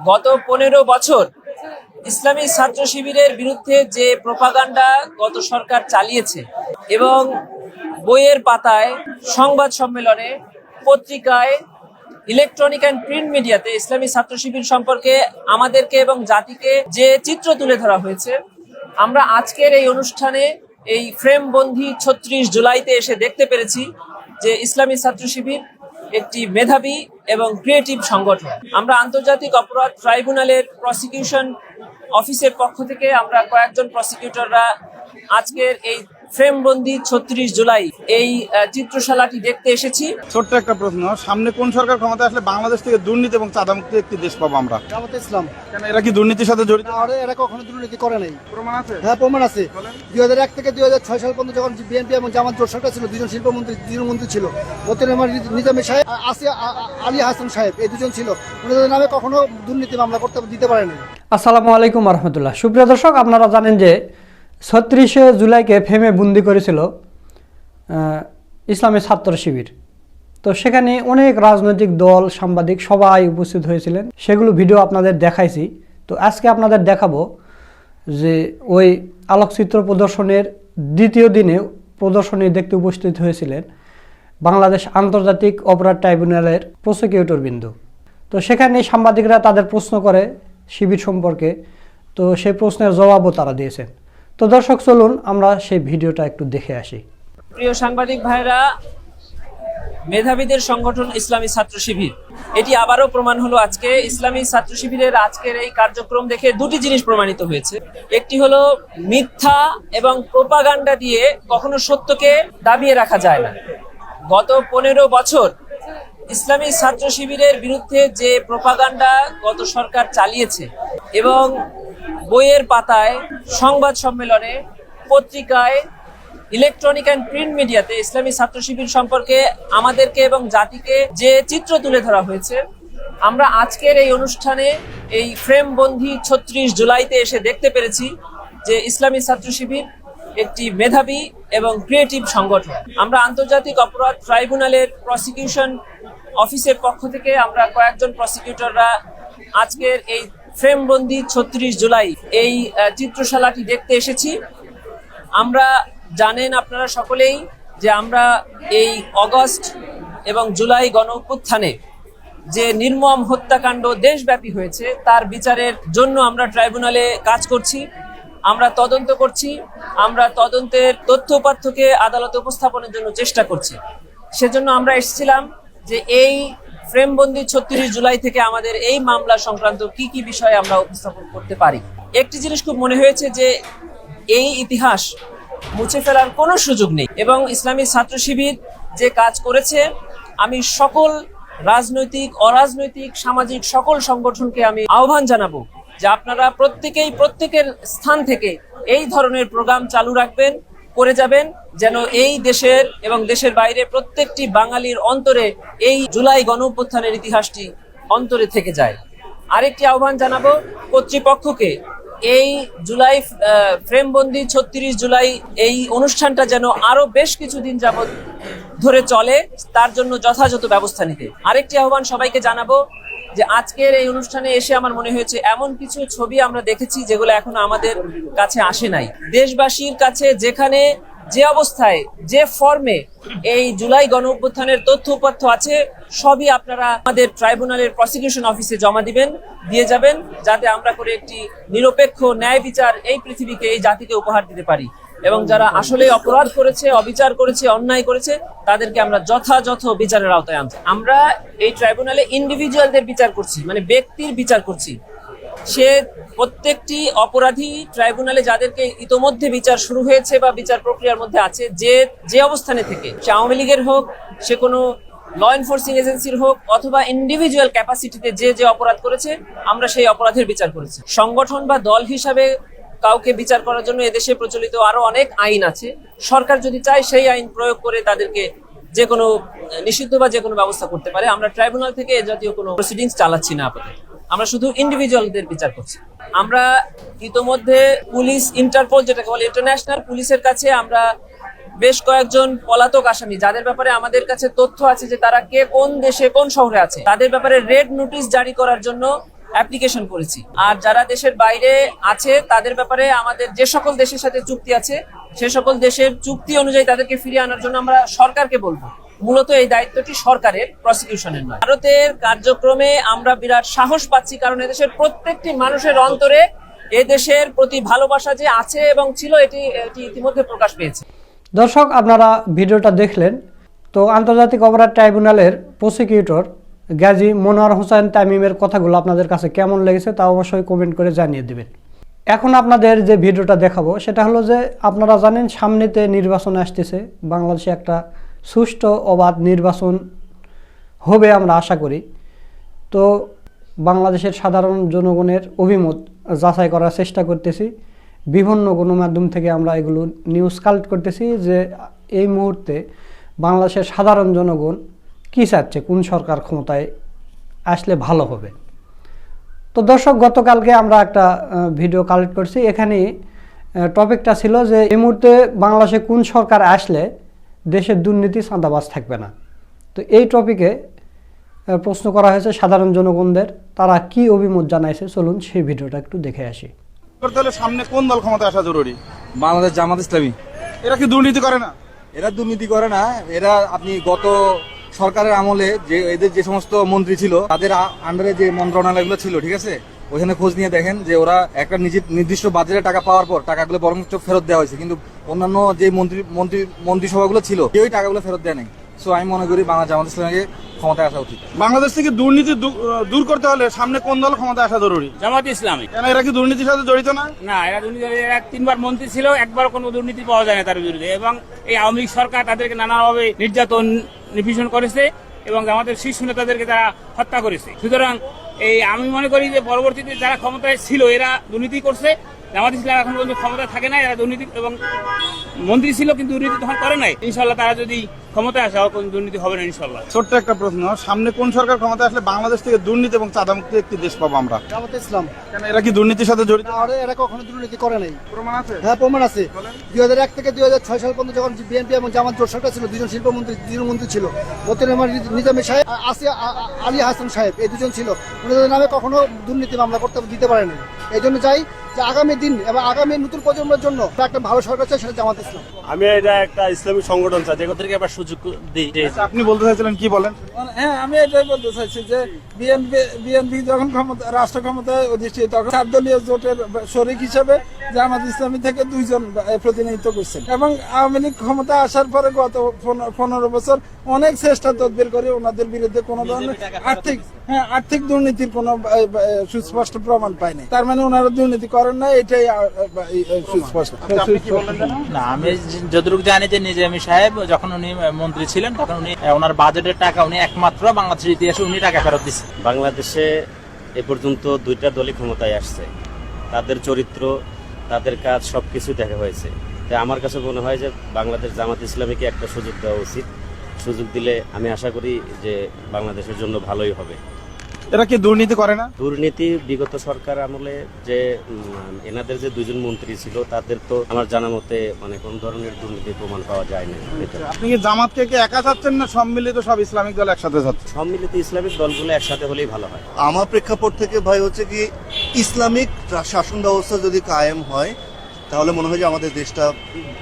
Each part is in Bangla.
গত পনেরো বছর ইসলামী ছাত্র শিবিরের বিরুদ্ধে যে প্রপাগান্ডা গত সরকার চালিয়েছে এবং বইয়ের পাতায় সংবাদ সম্মেলনে পত্রিকায় ইলেকট্রনিক অ্যান্ড প্রিন্ট মিডিয়াতে ইসলামী ছাত্র শিবির সম্পর্কে আমাদেরকে এবং জাতিকে যে চিত্র তুলে ধরা হয়েছে, আমরা আজকের এই অনুষ্ঠানে এই ফ্রেম বন্দি ছত্রিশ জুলাইতে এসে দেখতে পেরেছি যে ইসলামী ছাত্র শিবির একটি মেধাবী এবং ক্রিয়েটিভ সংগঠন। আমরা আন্তর্জাতিক অপরাধ ট্রাইব্যুনালের প্রসিকিউশন অফিসের পক্ষ থেকে আমরা কয়েকজন প্রসিকিউটররা আজকের এই ফ্রেমবন্দি ছত্রিশ জুলাই এই চিত্রশালাটি দেখতে এসেছি। ছোট্ট একটা প্রশ্ন সামনে কোন সরকার ক্ষমতা আসলে বাংলাদেশ থেকে দুর্নীতি এবং চাঁদামুক্ত একটি দেশ পাবো আমরা? জামাত ইসলাম। কেন এরা কি দুর্নীতির সাথে জড়িত? আর এরা কখনো দুর্নীতি করে নাই। প্রমাণ আছে? হ্যাঁ প্রমাণ আছে। দুই হাজার এক থেকে দুই হাজার ছয় সাল পর্যন্ত যখন বিএনপি এবং জামাত জোট সরকার ছিল দুজন শিল্পমন্ত্রী দুজন মন্ত্রী ছিল। মতিন রহমান নিজামী সাহেব আসিয়া আলী হাসান সাহেব এই দুজন ছিল। ওনাদের নামে কখনো দুর্নীতি মামলা করতে দিতে পারেনি। আসসালামু আলাইকুম রহমতুল্লাহ। সুপ্রিয় দর্শক আপনারা জানেন যে ছত্রিশে জুলাইকে ফেমে বন্দি করেছিল আহ, ইসলামী ছাত্র শিবির। তো সেখানে অনেক রাজনৈতিক দল সাংবাদিক সবাই উপস্থিত হয়েছিলেন। সেগুলো ভিডিও আপনাদের দেখাইছি। তো আজকে আপনাদের দেখাবো যে ওই আলোকচিত্র প্রদর্শনের দ্বিতীয় দিনে প্রদর্শনী দেখতে উপস্থিত হয়েছিলেন বাংলাদেশ আন্তর্জাতিক অপরাধ ট্রাইব্যুনালের প্রসিকিউটর বিন্দু। তো সেখানে সাংবাদিকরা তাদের প্রশ্ন করে শিবির সম্পর্কে। তো সেই প্রশ্নের জবাবও তারা দিয়েছেন। তো দর্শক, চলুন আমরা সেই ভিডিওটা একটু দেখে আসি। প্রিয় সাংবাদিক ভাইরা, মেধাবীদের সংগঠন ইসলামী ছাত্র শিবির। এটি আবারও প্রমাণ হলো আজকে ইসলামী ছাত্র শিবিরের আজকের এই কার্যক্রম দেখে দুটি জিনিস প্রমাণিত হয়েছে। একটি হলো মিথ্যা এবং প্রোপাগান্ডা দিয়ে কখনো সত্যকে দাবিয়ে রাখা যায় না। গত পনেরো বছর ইসলামী ছাত্র শিবিরের বিরুদ্ধে যে প্রপাগান্ডা গত সরকার চালিয়েছে এবং বইয়ের পাতায় সংবাদ সম্মেলনে পত্রিকায় ইলেকট্রনিক অ্যান্ড প্রিন্ট মিডিয়াতে ইসলামী ছাত্র শিবির সম্পর্কে আমাদেরকে এবং জাতিকে যে চিত্র তুলে ধরা হয়েছে, আমরা আজকের এই অনুষ্ঠানে এই ফ্রেম বন্দি ছত্রিশ জুলাইতে এসে দেখতে পেরেছি যে ইসলামী ছাত্র শিবির একটি মেধাবী এবং ক্রিয়েটিভ সংগঠন। আমরা আন্তর্জাতিক অপরাধ ট্রাইব্যুনালের প্রসিকিউশন অফিসের পক্ষ থেকে আমরা কয়েকজন প্রসিকিউটররা আজকের এই ফ্রেমবন্দি ছত্রিশ জুলাই এই চিত্রশালাটি দেখতে এসেছি। আমরা জানেন আপনারা সকলেই যে আমরা এই অগস্ট এবং জুলাই গণ অভ্যুত্থানে যে নির্মম হত্যাকাণ্ড দেশব্যাপী হয়েছে, তার বিচারের জন্য আমরা ট্রাইব্যুনালে কাজ করছি, আমরা তদন্ত করছি, আমরা তদন্তের তথ্য তথ্যপাথ্যকে আদালতে উপস্থাপনের জন্য চেষ্টা করছি। সেজন্য আমরা এসেছিলাম যে এই ফ্রেমবন্দি ছত্রিশ জুলাই থেকে আমাদের এই মামলা সংক্রান্ত কি কি বিষয়ে আমরা উপস্থাপন করতে পারি? একটি জিনিস খুব মনে হয়েছে যে এই ইতিহাস মুছে ফেলার কোনো সুযোগ নেই এবং ইসলামী ছাত্র শিবির যে কাজ করেছে, আমি সকল রাজনৈতিক, অরাজনৈতিক, সামাজিক সকল সংগঠনকে আমি আহ্বান জানাব যে আপনারা প্রত্যেকেই প্রত্যেকের স্থান থেকে এই ধরনের প্রোগ্রাম চালু রাখবেন। করে যাবেন, যেন এই দেশের এবং দেশের বাইরে প্রত্যেকটি বাঙালির অন্তরে এই জুলাই গণ ইতিহাসটি অন্তরে থেকে যায়। আরেকটি আহ্বান জানাব কর্তৃপক্ষকে, এই জুলাই ফ্রেমবন্দি ছত্রিশ জুলাই এই অনুষ্ঠানটা যেন আরও বেশ কিছুদিন যাবৎ ধরে চলে, তার জন্য যথাযথ ব্যবস্থা নিতে। আরেকটি আহ্বান সবাইকে জানাব যে আজকের এই অনুষ্ঠানে এসে আমার মনে হয়েছে এমন কিছু ছবি আমরা দেখেছি যেগুলো এখনও আমাদের কাছে আসে নাই। দেশবাসীর কাছে যেখানে যে অবস্থায়, যে ফর্মে এই জুলাই গণ অভ্যুত্থানের তথ্য উপাত্য আছে, সবই আপনারা আমাদের ট্রাইব্যুনালের প্রসিকিউশন অফিসে জমা দিবেন, দিয়ে যাবেন, যাতে আমরা করে একটি নিরপেক্ষ ন্যায় বিচার এই পৃথিবীকে, এই জাতিকে উপহার দিতে পারি। এবং যারা আসলে অপরাধ করেছে, অবিচার করেছে, অন্যায় করেছে, তাদেরকে আমরা যথাযথ বিচারের আওতায় আনছি আমরা এই ট্রাইব্যুনালে ইন্ডিভিজুয়ালদের বিচার করছি মানে ব্যক্তির বিচার করছি। সে প্রত্যেকটি অপরাধী ট্রাইব্যুনালে যাদেরকে ইতোমধ্যে বিচার শুরু হয়েছে বা বিচার প্রক্রিয়ার মধ্যে আছে, যে যে অবস্থানে থেকে, সে আওয়ামী লীগের হোক, সে কোনো ল এনফোর্সিং এজেন্সির হোক, অথবা ইন্ডিভিজুয়াল ক্যাপাসিটিতে যে যে অপরাধ করেছে, আমরা সেই অপরাধের বিচার করেছি। সংগঠন বা দল হিসাবে কাউকে বিচার করার জন্য এদেশে প্রচলিত আরও অনেক আইন আছে। সরকার যদি চায় সেই আইন প্রয়োগ করে তাদেরকে যে কোনো, নিষিদ্ধ বা যে কোনো ব্যবস্থা করতে পারে। আমরা ট্রাইব্যুনাল থেকে এ জাতীয় কোনো প্রসিডিংস চালাচ্ছি না আপাতত। আমরা শুধু ইন্ডিভিজুয়ালদের বিচার করছি। আমরা ইতোমধ্যে পুলিশ ইন্টারপোল যেটাকে বলে ইন্টারন্যাশনাল পুলিশের কাছে আমরা বেশ কয়েকজন পলাতক আসামি, যাদের ব্যাপারে আমাদের কাছে তথ্য আছে যে তারা কে, কোন দেশে, কোন শহরে আছে। তাদের ব্যাপারে রেড নোটিশ জারি করার জন্য অ্যাপ্লিকেশন করেছি। আর যারা দেশের বাইরে আছে, তাদের ব্যাপারে আমাদের যে সকল দেশের সাথে চুক্তি আছে, সে সকল দেশের চুক্তি অনুযায়ী তাদেরকে ফিরিয়ে আনার জন্য আমরা সরকারকে বলব। মূলত এই দায়িত্বটি সরকারের প্রসিকিউশনের নয়। ভারতের কার্যক্রমে আমরা বিরাট সাহস পাচ্ছি, কারণ এদেশের প্রত্যেকটি মানুষের অন্তরে এদেশের প্রতি ভালোবাসা যে আছে এবং ছিল, এটি এটি ইতিমধ্যে প্রকাশ পেয়েছে। দর্শক, আপনারা ভিডিওটা দেখলেন। তো আন্তর্জাতিক অপরাধ ট্রাইব্যুনালের প্রসিকিউটর গাজী মনোয়ার হোসেন তামিমের কথাগুলো আপনাদের কাছে কেমন লেগেছে তা অবশ্যই কমেন্ট করে জানিয়ে দেবেন। এখন আপনাদের যে ভিডিওটা দেখাবো, সেটা হলো যে আপনারা জানেন সামনেতে নির্বাচন আসতেছে, বাংলাদেশে একটা সুষ্ঠু অবাধ নির্বাচন হবে আমরা আশা করি। তো বাংলাদেশের সাধারণ জনগণের অভিমত যাচাই করার চেষ্টা করতেছি। বিভিন্ন গণমাধ্যম থেকে আমরা এগুলো নিউজ কালেক্ট করতেছি যে এই মুহূর্তে বাংলাদেশের সাধারণ জনগণ কী চাচ্ছে কোন সরকার ক্ষমতায় আসলে ভালো হবে? তো দর্শক গতকালকে আমরা একটা ভিডিও কালেক্ট করছি। এখানে টপিকটা ছিল যে এই মুহূর্তে বাংলাদেশে কোন সরকার আসলে দেশের দুর্নীতি চাঁদাবাজ থাকবে না? তো এই টপিকে প্রশ্ন করা হয়েছে সাধারণ জনগণদের। তারা কি অভিমত জানাইছে? চলুন সেই ভিডিওটা একটু দেখে আসি। করতে হলে সামনে কোন দল ক্ষমতায় আসা জরুরি? বাংলাদেশ জামাত ইসলামী। এরা কি দুর্নীতি করে না? এরা দুর্নীতি করে না। এরা আপনি গত সরকারের আমলে যে এদের যে সমস্ত মন্ত্রী ছিল, তাদের আন্ডারে যে মন্ত্রণালয়গুলো ছিল, ঠিক আছে? ওখানে খোঁজ নিয়ে দেখেন যে ওরা একটা নিজের নির্দিষ্ট বাজেটে টাকা পাওয়ার পর টাকাগুলো বরং ফেরত দেওয়া হয়েছে। কিন্তু অন্যান্য যে মন্ত্রী মন্ত্রী মন্ত্রিসভাগুলো ছিল, কেউই টাকাগুলো ফেরত দেয় নাই। সো আমি মনে করি বাংলা জামাত ইসলামকে ক্ষমতায় আসা উচিত। বাংলাদেশ থেকে দুর্নীতি দূর করতে হলে সামনে কোন দল ক্ষমতায় আসা জরুরি? জামাত ইসলামী কেন এরা কি দুর্নীতির সাথে জড়িত না? না এরা দুর্নীতি এরা তিনবার মন্ত্রী ছিল একবার কোনো দুর্নীতি পাওয়া যায় না তার বিরুদ্ধে। এবং এই আওয়ামী লীগ সরকার তাদেরকে নানাভাবে নির্যাতন নিপীড়ন করেছে এবং আমাদের শীর্ষ নেতাদেরকে তারা হত্যা করেছে। সুতরাং এই আমি মনে করি যে পরবর্তীতে যারা ক্ষমতায় ছিল এরা দুর্নীতি করছে। জামাত ইসলাম এখন পর্যন্ত ক্ষমতা থাকে না এরা দুর্নীতি এবং মন্ত্রী ছিল কিন্তু দুর্নীতি তখন করে নাই। ইনশাল্লাহ তারা যদি ক্ষমতায় আসে কোনো দুর্নীতি হবে না ইনশাল্লাহ ছোট্ট একটা প্রশ্ন সামনে কোন সরকার ক্ষমতায় আসলে বাংলাদেশ থেকে দুর্নীতি এবং চাঁদামুক্ত একটি দেশ পাবো আমরা? জামাত ইসলাম। কেন এরা কি দুর্নীতির সাথে জড়িত? আর এরা কখনো দুর্নীতি করে নাই। প্রমাণ আছে? হ্যাঁ প্রমাণ আছে। দুই হাজার এক থেকে দুই হাজার ছয় সাল পর্যন্ত যখন বিএনপি এবং জামাত জোট সরকার ছিল দুজন শিল্পমন্ত্রী দুজন মন্ত্রী ছিল। মতিন রহমান নিজামী সাহেব আর আসিয়া আলী হাসান সাহেব এই দুজন ছিল। ওনাদের নামে কখনো দুর্নীতি মামলা করতে দিতে পারেনি। এই জন্য চাই যে আগামী দিন এবং আগামী নতুন প্রজন্মের জন্য একটা ভালো সরকার চাই সেটা জামাত ইসলাম। আমি এটা একটা ইসলামিক সংগঠন চাই ওদেরকে আবার সুযোগ দিই আচ্ছা, আপনি বলতে চাইছিলেন কি বলেন? হ্যাঁ আমি এটাই বলতে চাইছি যে বিএনপি বিএনপি যখন ক্ষমতা রাষ্ট্র ক্ষমতায় অধিষ্ঠিত তখন সাতদলীয় জোটের শরিক হিসেবে জামাত ইসলামী থেকে দুইজন প্রতিনিধিত্ব করছেন। এবং আওয়ামী লীগ ক্ষমতা আসার পরে গত পনেরো- পনেরো বছর অনেক চেষ্টা তদবির করে ওনাদের বিরুদ্ধে কোনো ধরনের আর্থিক হ্যাঁ আর্থিক দুর্নীতির কোনো সুস্পষ্ট প্রমাণ পায়নি তার মানে ওনারা দুর্নীতি করেন না এটাই সুস্পষ্ট। জানেন? না আমি যতটুকু জানি যে নিজামী সাহেব যখন উনি মন্ত্রী ছিলেন তখন উনি ওনার বাজেটের টাকা উনি একমাত্র বাংলাদেশের ইতিহাসে উনি টাকা ফেরত দিচ্ছেন বাংলাদেশে এ পর্যন্ত দুইটা দলই ক্ষমতায় আসছে। তাদের চরিত্র তাদের কাজ সবকিছু দেখা হয়েছে। তাই আমার কাছে মনে হয় যে বাংলাদেশ জামাত ইসলামীকে একটা সুযোগ দেওয়া উচিত। সুযোগ দিলে আমি আশা করি যে বাংলাদেশের জন্য ভালোই হবে। এরা কি দুর্নীতি করে না? দুর্নীতি বিগত সরকার আমলে যে এনাদের যে দুজন মন্ত্রী ছিল তাদের তো আমার জানা মতে মানে কোন ধরনের দুর্নীতির প্রমাণ পাওয়া যায় না আপনি কি জামাতকে কি একা চাচ্ছেন না সম্মিলিত সব ইসলামিক দল একসাথে চাচ্ছেন সম্মিলিত ইসলামিক দলগুলো একসাথে হলেই ভালো হয়। আমার প্রেক্ষাপট থেকে ভাই হচ্ছে কি ইসলামিক শাসন ব্যবস্থা যদি কায়েম হয় তাহলে মনে হয় যে আমাদের দেশটা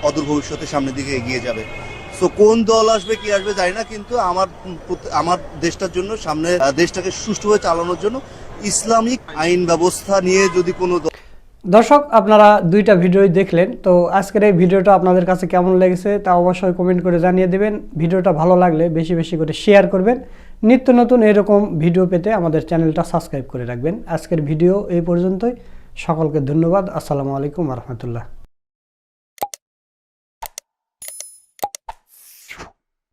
অদূর ভবিষ্যতে সামনের দিকে এগিয়ে যাবে। সো কোন দল আসবে, কি আসবে জানি না, কিন্তু আমার আমার দেশটার জন্য, সামনে দেশটাকে সুষ্ঠুভাবে চালানোর জন্য ইসলামিক আইন ব্যবস্থা নিয়ে যদি কোনো দর্শক, আপনারা দুইটা ভিডিওই দেখলেন। তো আজকের এই ভিডিওটা আপনাদের কাছে কেমন লেগেছে তা অবশ্যই কমেন্ট করে জানিয়ে দেবেন। ভিডিওটা ভালো লাগলে বেশি বেশি করে শেয়ার করবেন। নিত্য নতুন এরকম ভিডিও পেতে আমাদের চ্যানেলটা সাবস্ক্রাইব করে রাখবেন। আজকের ভিডিও এই পর্যন্তই। সকলকে ধন্যবাদ। আসসালামু আলাইকুম রহমতুল্লাহ।